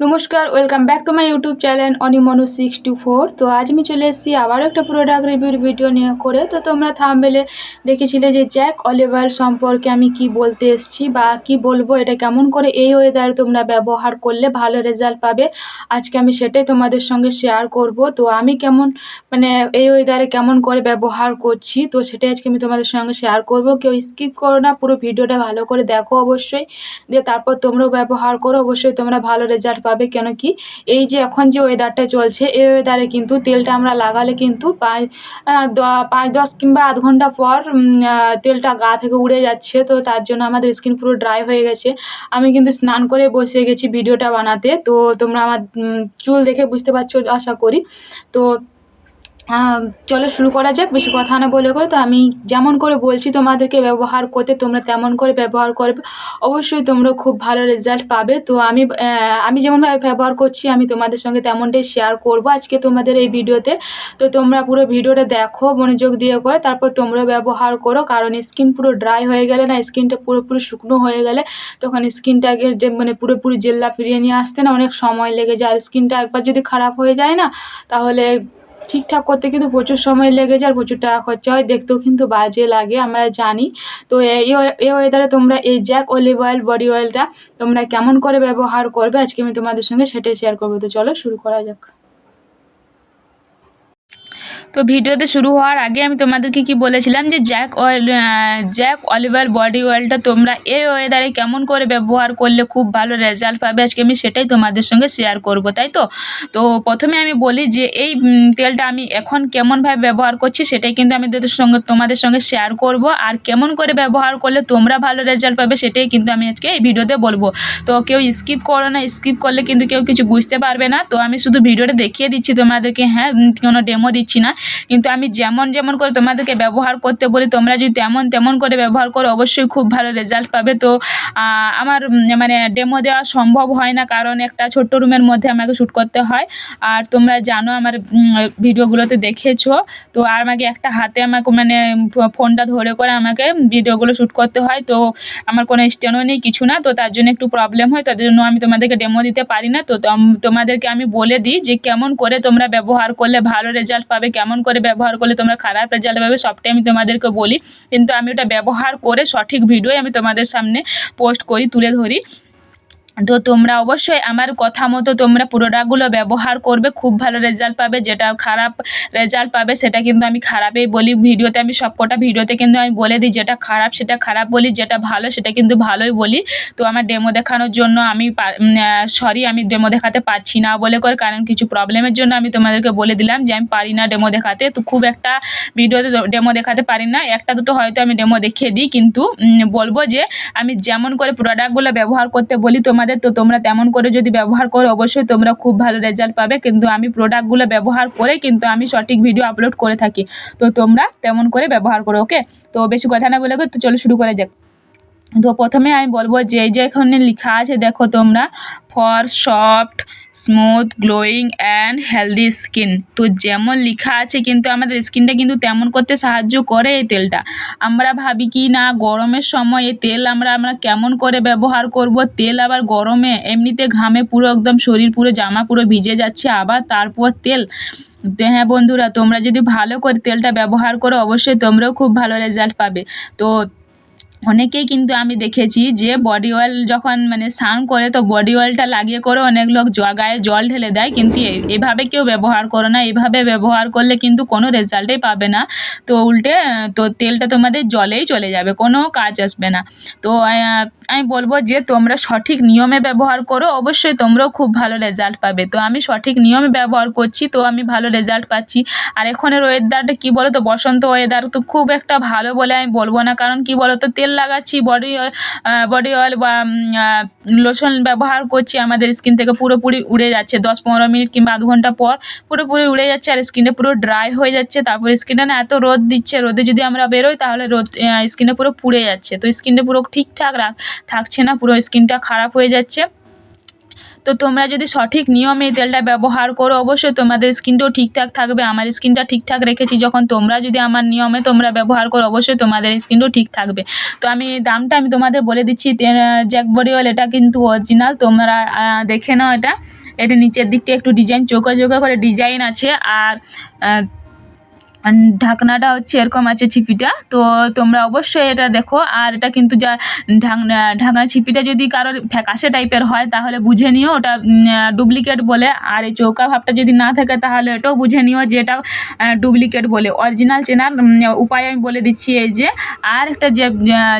নমস্কার, welcome back to my YouTube channel অনিমনু six two four. তো আজ আমি চলে এসেছি আবারও একটা প্রোডাক্ট রিভিউর ভিডিও নিয়ে করে। তো তোমরা থামবেলে দেখেছিলে যে জ্যাক অলিভার সম্পর্কে আমি কি বলতে এসেছি বা কি বলব, এটা কেমন করে এই ওয়েদারে তোমরা ব্যবহার করলে ভালো রেজাল্ট পাবে, আজকে আমি সেটাই তোমাদের সঙ্গে শেয়ার করব। তো আমি কেমন মানে এই ওয়েদারে কেমন করে ব্যবহার করছি, তো সেটাই আজকে আমি তোমাদের সঙ্গে শেয়ার করব। কেউ স্কিপ করো না, পুরো ভিডিওটা ভালো করে দেখো অবশ্যই। দিয়ে তারপর তোমরাও ব্যবহার করো, অবশ্যই তোমরা ভালো রেজাল্ট পাবে কেন কি? এই যে এখন যে ওয়েদারটা চলছে, এই ওয়েদারে কিন্তু তেলটা আমরা লাগালে কিন্তু পাঁচ পাঁচ, দশ কিংবা আধ ঘণ্টা পর তেলটা গা থেকে উড়ে যাচ্ছে। তো তার জন্য আমাদের স্কিন পুরো ড্রাই হয়ে গেছে। আমি কিন্তু স্নান করে বসে গেছি ভিডিওটা বানাতে। তো তোমরা আমার চুল দেখে বুঝতে পারছ, আশা করি। তো চলো শুরু করা যাক, বেশি কথা না বলে করে। তো আমি যেমন করে বলছি, তোমাদেরকে ব্যবহার করতে তোমরা তেমন করে ব্যবহার করবে। অবশ্যই তোমরা খুব ভালো রেজাল্ট পাবে। তো আমি আমি যেমনভাবে ব্যবহার করছি, আমি তোমাদের সঙ্গে তেমনটাই শেয়ার করব আজকে তোমাদের এই ভিডিওতে। তো তোমরা পুরো ভিডিওটা দেখো, মনোযোগ দিয়ে করে, তারপর তোমরা ব্যবহার করো। কারণ স্কিন পুরো ড্রাই হয়ে গেলে না স্কিনটা পুরোপুরি শুকনো হয়ে গেলে তখন স্কিনটাকে যে মানে পুরোপুরি জেল্লা ফিরিয়ে নিয়ে আসতে না, অনেক সময় লেগে যায়। আর স্কিনটা একবার যদি খারাপ হয়ে যায় না, তাহলে ঠিকঠাক করতে কিন্তু প্রচুর সময় লেগে যায় আর প্রচুর টাকা খরচা হয়। দেখতেও কিন্তু বাজে লাগে, আমরা জানি। তো এই ওয়ে- এই ওয়েদারে তোমরা এই জ্যাক অলিভ অয়েল বডি অয়েলটা তোমরা কেমন করে ব্যবহার করবে? আজকে আমি তোমাদের সঙ্গে সেটাই শেয়ার করব। তো চলো শুরু করা যাক। তো ভিডিওতে শুরু হওয়ার আগে আমি তোমাদেরকে কি বলেছিলাম যে Jack oil Jack olive oil body অয়েলটা তোমরা এই ওয়েদারে কেমন করে ব্যবহার করলে খুব ভালো রেজাল্ট পাবে আজকে আমি সেটাই তোমাদের সঙ্গে শেয়ার করব, তাই তো? তো প্রথমে আমি বলি যে এই তেলটা আমি এখন কেমনভাবে ব্যবহার করছি সেটাই কিন্তু আমি তোদের সঙ্গে, তোমাদের সঙ্গে শেয়ার করব আর কেমন করে ব্যবহার করলে তোমরা ভালো রেজাল্ট পাবে সেটাই কিন্তু আমি আজকে এই ভিডিওতে বলব। তো কেউ স্কিপ করো না, স্কিপ করলে কিন্তু কেউ কিছু বুঝতে পারবে না। তো আমি শুধু ভিডিওটা দেখিয়ে দিচ্ছি তোমাদেরকে হ্যাঁ কোনো ডেমো দিচ্ছি না। কিন্তু আমি যেমন যেমন করে তোমাদেরকে ব্যবহার করতে বলি, তোমরা যদি তেমন তেমন করে ব্যবহার করো, অবশ্যই খুব ভালো রেজাল্ট পাবে। তো আমার মানে ডেমো দেওয়া সম্ভব হয় না, কারণ একটা ছোট্ট রুমের মধ্যে আমাকে শ্যুট করতে হয়। আর তোমরা জানো আমার ভিডিওগুলোতে দেখেছ, তো আর আমাকে একটা হাতে আমাকে মানে ফোনটা ধরে করে আমাকে ভিডিওগুলো শ্যুট করতে হয়। তো আমার কোনো স্ট্যান্ডও নেই, কিছু না, তো তার জন্য একটু প্রবলেম হয় তার জন্য আমি তোমাদেরকে ডেমো দিতে পারি না। তো তোম- তোমাদেরকে আমি বলে দিই যে কেমন করে তোমরা ব্যবহার করলে ভালো রেজাল্ট পাবে, কেমন করে ব্যবহার করলে তোমরা খারাপ রেজাল্ট পাবে, সবটাই আমি তোমাদেরকে বলি। কিন্তু আমি ওটা ব্যবহার করে সঠিক ভিডিও আমি তোমাদের সামনে পোস্ট করি, তুলে ধরি। তো তোমরা অবশ্যই আমার কথা মতো তোমরা প্রোডাক্টগুলো ব্যবহার করবে, খুব ভালো রেজাল্ট পাবে। যেটা খারাপ রেজাল্ট পাবে সেটা কিন্তু আমি খারাপই বলি। ভিডিওতে আমি সবকটা ভিডিওতে কিন্তু আমি বলে দিই, যেটা খারাপ সেটা খারাপ বলি, যেটা ভালো সেটা কিন্তু ভালোই বলি। তো আমার ডেমো দেখানোর জন্য আমি সরি আমি ডেমো দেখাতে পারছি না বলে করে, কারণ কিছু প্রবলেমের জন্য আমি তোমাদেরকে বলে দিলাম যে আমি পারি না ডেমো দেখাতে। তো খুব একটা ভিডিওতে ডেমো দেখাতে পারি না। একটা দুটো হয়তো আমি ডেমো দেখিয়ে দিই, কিন্তু বলব যে আমি যেমন করে প্রোডাক্টগুলো ব্যবহার করতে বলি তোমাদের তো তোমরা তেমন করে যদি ব্যবহার করো, অবশ্যই তোমরা খুব ভালো রেজাল্ট পাবে। কিন্তু আমি প্রোডাক্টগুলো ব্যবহার করে কিন্তু আমি সঠিক ভিডিও আপলোড করে থাকি। তো তোমরা তেমন করে ব্যবহার করো ওকে তো বেশি কথা না বলে তো চলো শুরু করে যাক। তো প্রথমে আমি বলব যে যেখানে লেখা আছে, দেখো তোমরা for soft smooth glowing and healthy skin তো যেমন লেখা আছে কিন্তু আমাদের স্কিনটা কিন্তু তেমন করতে সাহায্য করে এই তেলটা। আমরা ভাবি কি না, গরমের সময় এই তেল আমরা আমরা কেমন করে ব্যবহার করব? তেল আবার গরমে, এমনিতে ঘামে পুরো একদম শরীর পুরো, জামা পুরো ভিজে যাচ্ছে, আবার তারপর তেল। হ্যাঁ বন্ধুরা, তোমরা যদি ভালো করে তেলটা ব্যবহার করো, অবশ্যই তোমরাও খুব ভালো রেজাল্ট পাবে। তো অনেকেই কিন্তু আমি দেখেছি যে বডি অয়েল যখন মানে স্নান করে তো বডি অয়েলটা লাগিয়ে করে অনেক লোক গায়ে জল ঢেলে দেয়, কিন্তু এভাবে কেউ ব্যবহার করো না। এভাবে ব্যবহার করলে কিন্তু কোনো রেজাল্টই পাবে না। তো উল্টে, তো তেলটা তোমাদের জলেই চলে যাবে, কোনো কাজ আসবে না। তো আমি বলব যে তোমরা সঠিক নিয়মে ব্যবহার করো, অবশ্যই তোমরাও খুব ভালো রেজাল্ট পাবে। তো আমি সঠিক নিয়মে ব্যবহার করছি, তো আমি ভালো রেজাল্ট পাচ্ছি। আর এখনের ওয়েদারটা কী বলো তো বসন্ত ওয়েদার তো খুব একটা ভালো বলে আমি বলব না, কারণ কি বলো তো তেল লাগাচ্ছি বডি বডি অয়েল বা লোশন ব্যবহার করছি, আমাদের স্কিন থেকে পুরোপুরি উড়ে যাচ্ছে। দশ পনেরো মিনিট কিংবা আধ ঘণ্টা পর পুরোপুরি উড়ে যাচ্ছে আর স্কিনটা পুরো ড্রাই হয়ে যাচ্ছে। তারপর স্কিনটা না এত রোদ দিচ্ছে, রোদে যদি আমরা বেরোই তাহলে রোদ স্কিনটা পুরো পুড়ে যাচ্ছে। তো স্কিনটা পুরো ঠিকঠাক থাকছে না, পুরো স্কিনটা খারাপ হয়ে যাচ্ছে। তো তোমরা যদি সঠিক নিয়মে তেলটা ব্যবহার করো, অবশ্যই তোমাদের স্কিনটাও ঠিকঠাক থাকবে। আমার স্কিনটা ঠিকঠাক রেখেছি, যখন তোমরা যদি আমার নিয়মে তোমরা ব্যবহার করো, অবশ্যই তোমাদের স্কিনটাও ঠিক থাকবে। তো আমি দামটা আমি তোমাদের বলে দিচ্ছি জ্যাক বডি অয়েল, এটা কিন্তু অরিজিনাল তোমরা দেখে নাও এটা। এটা নিচের দিকটা একটু ডিজাইন চোখা চোখা করে ডিজাইন আছে, আর ঢাকনাটা হচ্ছে এরকম আছে ছিপিটা। তো তোমরা অবশ্যই এটা দেখো। আর এটা কিন্তু যা ঢাকনা ঢাকনা ছিপিটা যদি কারোর ফ্যাকাশে টাইপের হয়, তাহলে বুঝে নিও। ওটা ডুপ্লিকেট বলে। আর এই চৌকা ভাবটা যদি না থাকে, তাহলে এটাও বুঝে নিও যে এটা ডুপ্লিকেট বলে। অরিজিনাল চেনার উপায় আমি বলে দিচ্ছি এই যে। আর একটা যে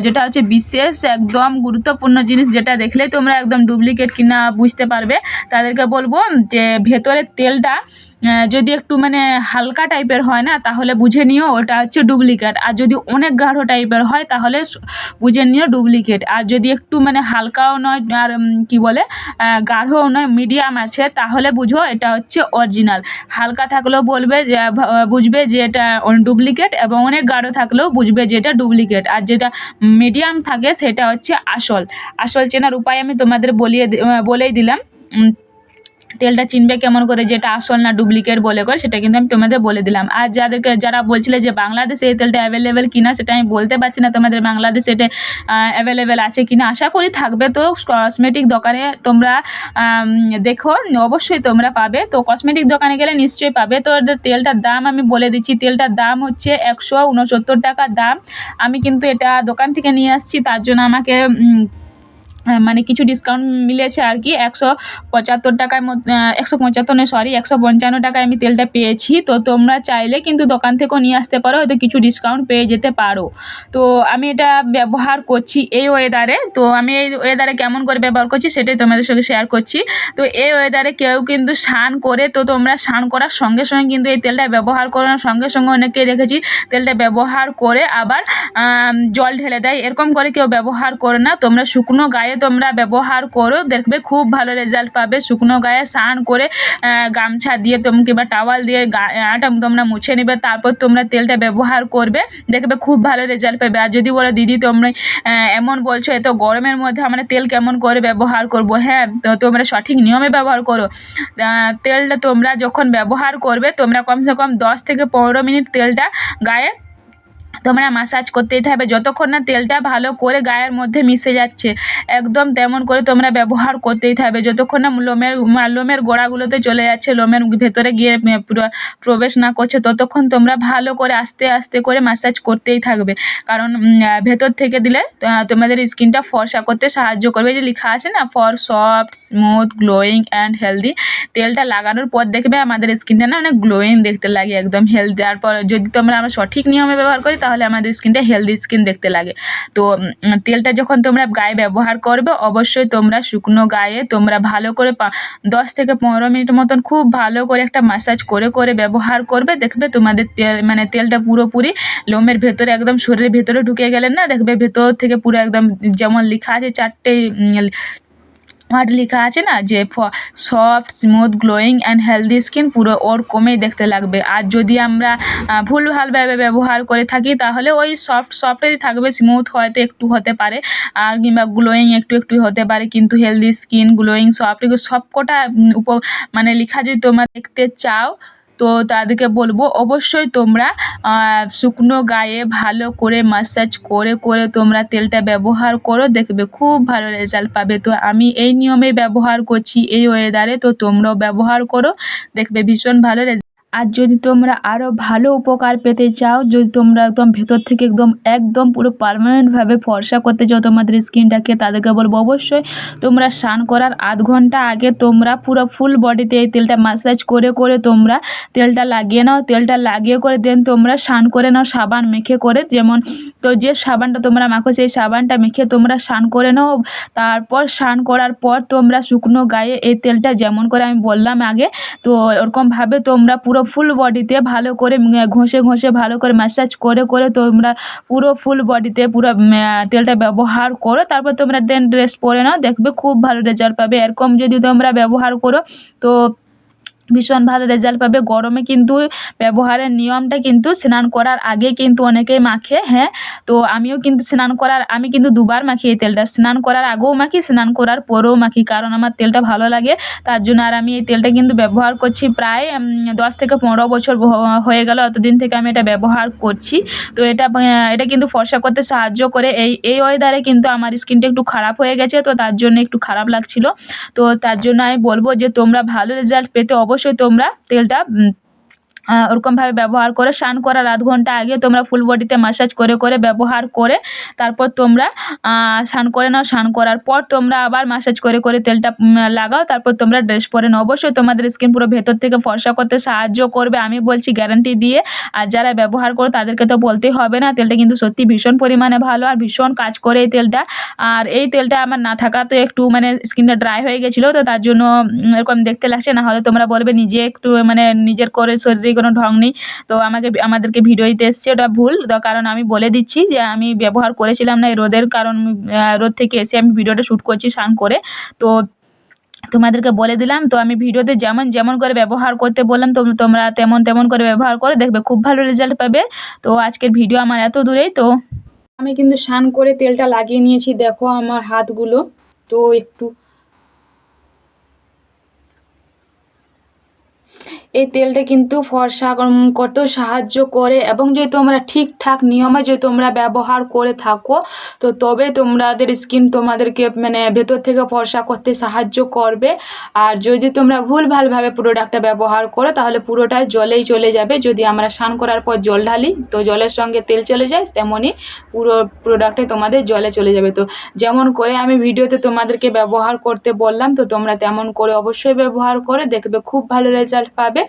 যেটা হচ্ছে বিশেষ, একদম গুরুত্বপূর্ণ জিনিস যেটা দেখলেই তোমরা একদম ডুপ্লিকেট কিনা বুঝতে পারবে। তাদেরকে বলব যে ভেতরের তেলটা যদি একটু মানে হালকা টাইপের হয় না, তাহলে বুঝে নিও ওটা হচ্ছে ডুপ্লিকেট। আর যদি অনেক গাঢ় টাইপের হয়, তাহলে বুঝে নিও ডুপ্লিকেট। আর যদি একটু মানে হালকাও নয়, আর কি বলে গাঢ়ও নয়, মিডিয়াম আছে, তাহলে বুঝো এটা হচ্ছে অরিজিনাল। হালকা থাকলেও বলবে বুঝবে যে এটা ডুপ্লিকেট এবং অনেক গাঢ় থাকলেও বুঝবে যে এটা ডুপ্লিকেট। আর যেটা মিডিয়াম থাকে, সেটা হচ্ছে আসল। আসল চেনার উপায় আমি তোমাদের বলিয়ে বলেই দিলাম। তেলটা চিনবে কেমন করে যেটা আসল না ডুপ্লিকেট বলে করে, সেটা কিন্তু আমি তোমাদের বলে দিলাম। আর যাদেরকে, যারা বলছিলে যে বাংলাদেশে এই তেলটা অ্যাভেলেবেল কিনা, সেটা আমি বলতে পারছি না তোমাদের বাংলাদেশে এটা অ্যাভেলেবেল আছে কিনা। আশা করি থাকবে তো কসমেটিক দোকানে তোমরা দেখো, অবশ্যই তোমরা পাবে। তো কসমেটিক দোকানে গেলে নিশ্চয়ই পাবে। তো তেলটার দাম আমি বলে দিচ্ছি। তেলটার দাম হচ্ছে একশো উনসত্তর টাকা দাম। আমি কিন্তু এটা দোকান থেকে নিয়ে আসছি, তার জন্য আমাকে মানে কিছু ডিসকাউন্ট মিলেছে আর কি। একশো পঁচাত্তর টাকার মধ্যে একশো পঁচাত্তর নয় সরি একশো পঞ্চান্ন টাকায় আমি তেলটা পেয়েছি। তো তোমরা চাইলে কিন্তু দোকান থেকেও নিয়ে আসতে পারো, হয়তো কিছু ডিসকাউন্ট পেয়ে যেতে পারো। তো আমি এটা ব্যবহার করছি এই ওয়েদারে তো আমি এই ওয়েদারে কেমন করে ব্যবহার করছি সেটাই তোমাদের সঙ্গে শেয়ার করছি। তো এই ওয়েদারে কেউ কিন্তু স্নান করে, তো তোমরা স্নান করার সঙ্গে সঙ্গে কিন্তু এই তেলটা ব্যবহার করার সঙ্গে সঙ্গে অনেকেই দেখেছি তেলটা ব্যবহার করে আবার জল ঢেলে দেয়। এরকম করে কেউ ব্যবহার করে না। তোমরা শুকনো গায়ে তোমরা ব্যবহার করো, দেখবে খুব ভালো রেজাল্ট পাবে। শুকনো গায়ে স্নান করে গামছা দিয়ে তোম কিংবা টাওয়াল দিয়ে গাটা তোমরা মুছে নেবে, তারপর তোমরা তেলটা ব্যবহার করবে, দেখবে খুব ভালো রেজাল্ট পাবে। আর যদি বলো, দিদি, তোমরা এমন বলছো, এত গরমের মধ্যে আমরা তেল কেমন করে ব্যবহার করব? হ্যাঁ তো তোমরা সঠিক নিয়মে ব্যবহার করো। তেলটা তোমরা যখন ব্যবহার করবে, তোমরা কমসে কম দশ থেকে পনেরো মিনিট তেলটা গায়ে তোমরা মাসাজ করতেই থাকবে। যতক্ষণ না তেলটা ভালো করে গায়ের মধ্যে মিশে যাচ্ছে, একদম তেমন করে তোমরা ব্যবহার করতেই থাকবে। যতক্ষণ না লোমের লোমের গোড়াগুলোতে চলে যাচ্ছে, লোমের ভেতরে গিয়ে পুরো প্রবেশ না করছে, ততক্ষণ তোমরা ভালো করে আস্তে আস্তে করে মাসাজ করতেই থাকবে। কারণ ভেতর থেকে দিলে তোমাদের স্কিনটা ফর্সা করতে সাহায্য করবে। যে লেখা আছে না for soft smooth glowing and healthy তেলটা লাগানোর পর দেখবে আমাদের স্কিনটা না অনেক গ্লোয়িং দেখতে লাগে, একদম হেলদি তারপর যদি তোমরা আমরা সঠিক নিয়মে ব্যবহার করি, তাহলে আমাদের স্কিনটা হেলদি স্কিন দেখতে লাগে। তো তেলটা যখন তোমরা গায়ে ব্যবহার করবে, অবশ্যই তোমরা শুকনো গায়ে তোমরা ভালো করে দশ থেকে পনেরো মিনিট মতন খুব ভালো করে একটা মাসাজ করে করে ব্যবহার করবে। দেখবে তোমাদের তেল মানে তেলটা পুরোপুরি লোমের ভেতরে একদম শরীরের ভেতরে ঢুকে গেলে না, দেখবে ভেতর থেকে পুরো একদম যেমন লেখা আছে চারটে ওয়ার্ড লেখা আছে না যে soft smooth glowing and healthy skin পুরো ওর কমেই দেখতে লাগবে। আর যদি আমরা ভুল ভুলভালভাবে ব্যবহার করে থাকি তাহলে ওই সফট, সফটেরই থাকবে স্মুথ হয়তো একটু হতে পারে, আর কিংবা গ্লোয়িং একটু একটু হতে পারে, কিন্তু হেলদি স্কিন গ্লোয়িং সফট সবকটা উপ মানে লেখা যদি তোমরা দেখতে চাও তো তাদেরকে বলব অবশ্যই তোমরা শুকনো গায়ে ভালো করে মাসাজ করে করে তোমরা তেলটা ব্যবহার করো, দেখবে খুব ভালো রেজাল্ট পাবে। তো আমি এই নিয়মে ব্যবহার করছি এই ওয়েদারে তো তোমরাও ব্যবহার করো, দেখবে ভীষণ ভালো রেজাল্ট আর যদি তোমরা আরও ভালো উপকার পেতে চাও, যদি তোমরা একদম ভেতর থেকে একদম একদম পুরো পার্মানেন্টভাবে ফর্সা করতে চাও তোমাদের স্কিনটাকে, তাদেরকে বলব অবশ্যই তোমরা স্নান করার আধ ঘণ্টা আগে তোমরা পুরো ফুল বডিতে এই তেলটা মাসাজ করে করে তোমরা তেলটা লাগিয়ে নাও। তেলটা লাগিয়ে করে দেন তোমরা স্নান করে নাও সাবান মেখে করে। যেমন তো যে সাবানটা তোমরা মাখো, সেই সাবানটা মেখে তোমরা স্নান করে নাও। তারপর স্নান করার পর তোমরা শুকনো গায়ে এই তেলটা, যেমন করে আমি বললাম আগে, তো ওরকমভাবে তোমরা পুরো ফুল বডিতে ভালো করে ঘষে ঘষে ভালো করে ম্যাসাজ করে করে তোমরা পুরো ফুল বডিতে পুরো তেলটা ব্যবহার করো। তারপর তোমরা দেন ড্রেস পরে নাও, দেখবে খুব ভালো রেজাল্ট পাবে। এরকম যদি তোমরা ব্যবহার করো, তো ভীষণ ভালো রেজাল্ট পাবে। গরমে কিন্তু ব্যবহারের নিয়মটা কিন্তু স্নান করার আগে কিন্তু অনেকেই মাখে হ্যাঁ? তো আমিও কিন্তু স্নান করার, আমি কিন্তু দুবার মাখি এই তেলটা। স্নান করার আগেও মাখি, স্নান করার পরেও মাখি কারণ আমার তেলটা ভালো লাগে। তার জন্য আর আমি এই তেলটা কিন্তু ব্যবহার করছি প্রায় দশ থেকে পনেরো বছর হয়ে গেল অতদিন থেকে আমি এটা ব্যবহার করছি। তো এটা এটা কিন্তু ফর্সা করতে সাহায্য করে। এই এই ওয়েদারে কিন্তু আমার স্কিনটা একটু খারাপ হয়ে গেছে, তো তার জন্য একটু খারাপ লাগছিল। তো তার জন্য আমি বলব যে তোমরা ভালো রেজাল্ট পেতে অবশ্যই তোমরা তেলটা ওরকমভাবে ব্যবহার করে, স্নান করার আধ ঘণ্টা আগে তোমরা ফুল বডিতে ম্যাসাজ করে করে ব্যবহার করে, তারপর তোমরা স্নান করে নাও। স্নান করার পর তোমরা আবার ম্যাসাজ করে করে তেলটা লাগাও। তারপর তোমরা ড্রেস পরে নাও। অবশ্যই তোমাদের স্কিন পুরো ভেতর থেকে ফর্সা করতে সাহায্য করবে। আমি বলছি গ্যারান্টি দিয়ে, আর যারা ব্যবহার করো, তাদেরকে তো বলতেই হবে না। তেলটা কিন্তু সত্যি ভীষণ পরিমাণে ভালো, আর ভীষণ কাজ করে এই তেলটা। আর এই তেলটা আমার না থাকা তো একটু মানে স্কিনটা ড্রাই হয়ে গেছিল, তো তার জন্য এরকম দেখতে লাগছে। না হলে তোমরা বলবে, নিজে একটু মানে নিজের করে শরীরে কোনো ঢং নেই। তো আমাকে আমাদেরকে ভিডিও দিতে এসছে, ওটা ভুল। কারণ আমি বলে দিচ্ছি যে আমি ব্যবহার করেছিলাম না এই রোদের কারণ রোদ থেকে এসে আমি ভিডিওটা শ্যুট করছি স্নান করে। তো তোমাদেরকে বলে দিলাম, তো আমি ভিডিওতে যেমন যেমন করে ব্যবহার করতে বললাম, তো তোমরা তেমন তেমন করে ব্যবহার করে দেখবে, খুব ভালো রেজাল্ট পাবে। তো আজকের ভিডিও আমার এত দূরেই, তো আমি কিন্তু স্নান করে তেলটা লাগিয়ে নিয়েছি, দেখো আমার হাতগুলো। তো একটু এই তেলটা কিন্তু ফর্সা করতেও সাহায্য করে এবং যদি তোমরা ঠিকঠাক নিয়মে যদি তোমরা ব্যবহার করে থাকো, তো তবে তোমাদের স্কিন তোমাদেরকে মানে ভেতর থেকে ফর্সা করতে সাহায্য করবে। আর যদি তোমরা ভুলভালভাবে প্রোডাক্টটা ব্যবহার করো, তাহলে পুরোটাই জলেই চলে যাবে। যদি আমরা স্নান করার পর জল ঢালি, তো জলের সঙ্গে তেল চলে যায় তেমনই পুরো প্রোডাক্টে তোমাদের জলে চলে যাবে। তো যেমন করে আমি ভিডিওতে তোমাদেরকে ব্যবহার করতে বললাম, তো তোমরা তেমন করে অবশ্যই ব্যবহার করে দেখবে, খুব ভালো রেজাল্ট পাবে।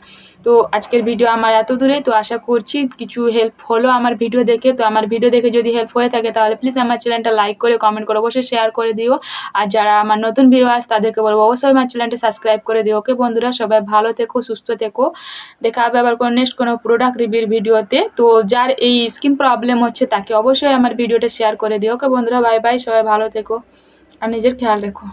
তো আজকের ভিডিও আমার এত দূরে, তো আশা করছি কিছু হেল্প হলো আমার ভিডিও দেখে। তো আমার ভিডিও দেখে যদি হেল্প হয়ে থাকে, তাহলে প্লিজ আমার চ্যানেলটা লাইক করে কমেন্ট করে অবশ্যই শেয়ার করে দিও। আর যারা আমার নতুন ভিডিও আস তাদেরকে বলব অবশ্যই আমার চ্যানেলটা সাবস্ক্রাইব করে দিও। ওকে বন্ধুরা, সবাই ভালো থেকো, সুস্থ থেকো। দেখা হবে আবার কোনো নেক্সট কোনো প্রোডাক্ট রিভিউর ভিডিওতে তো যার এই স্কিন প্রবলেম হচ্ছে, তাকে অবশ্যই আমার ভিডিওটা শেয়ার করে দিও। ওকে বন্ধুরা বাই বাই সবাই ভালো থেকো। আর নিজের খেয়াল রেখো।